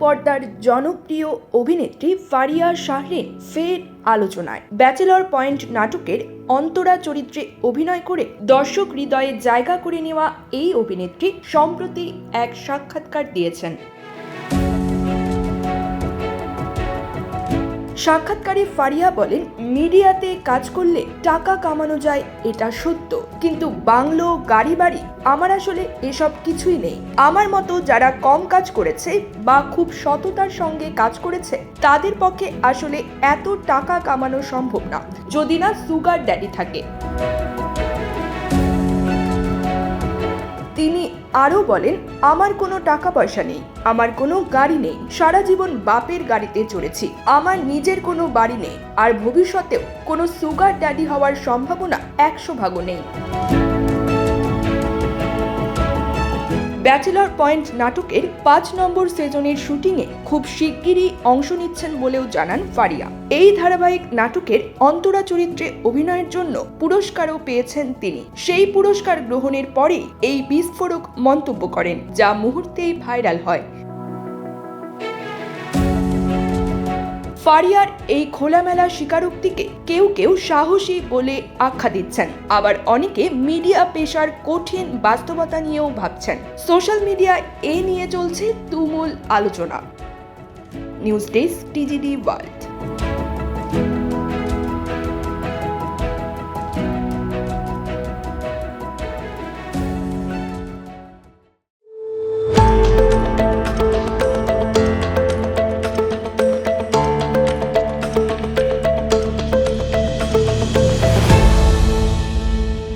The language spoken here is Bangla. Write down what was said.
পর্দার জনপ্রিয় অভিনেত্রী ফারিয়া শাহরিন ফের আলোচনায়। ব্যাচেলর পয়েন্ট নাটকের অন্তরা চরিত্রে অভিনয় করে দর্শক হৃদয়ে জায়গা করে নেওয়া এই অভিনেত্রী সম্প্রতি এক সাক্ষাৎকার দিয়েছেন। সাক্ষাৎকারে ফারিয়া বলেন, মিডিয়াতে কাজ করলে টাকা কামানো যায়, এটা সত্য। কিন্তু বাংলো গাড়ি বাড়ি আমার আসলে এসব কিছুই নেই। আমার মতো যারা কম কাজ করেছে বা খুব সততার সঙ্গে কাজ করেছে, তাদের পক্ষে আসলে এত টাকা কামানো সম্ভব না। যদি না সুগার ড্যাডি থাকে। আরও বলেন, আমার কোনো টাকা পয়সা নেই, আমার কোনো গাড়ি নেই, সারা জীবন বাপের গাড়িতে চড়েছি, আমার নিজের কোনো বাড়ি নেই, আর ভবিষ্যতেও কোনো সুগার ড্যাডি হওয়ার সম্ভাবনা একশো ভাগও নেই। ব্যাচেলর পয়েন্ট নাটকের পাঁচ নম্বর সেজনের শুটিংয়ে খুব শিগগিরই অংশ নিচ্ছেন বলেও জানান ফারিয়া। এই ধারাবাহিক নাটকের অন্তরা চরিত্রে অভিনয়ের জন্য পুরস্কারও পেয়েছেন তিনি। সেই পুরস্কার গ্রহণের পরে এই বিস্ফোরক মন্তব্য করেন, যা মুহূর্তেই ভাইরাল হয়। ফারিয়ার এই খোলামেলা স্বীকারোক্তিকে কেউ কেউ সাহসী বলে আখ্যা দিচ্ছেন। আবার অনেকে মিডিয়া পেশার কঠিন বাস্তবতা নিয়েও ভাবছেন। সোশ্যাল মিডিয়া এ নিয়ে চলছে তুমুল আলোচনা। News desk TGD world.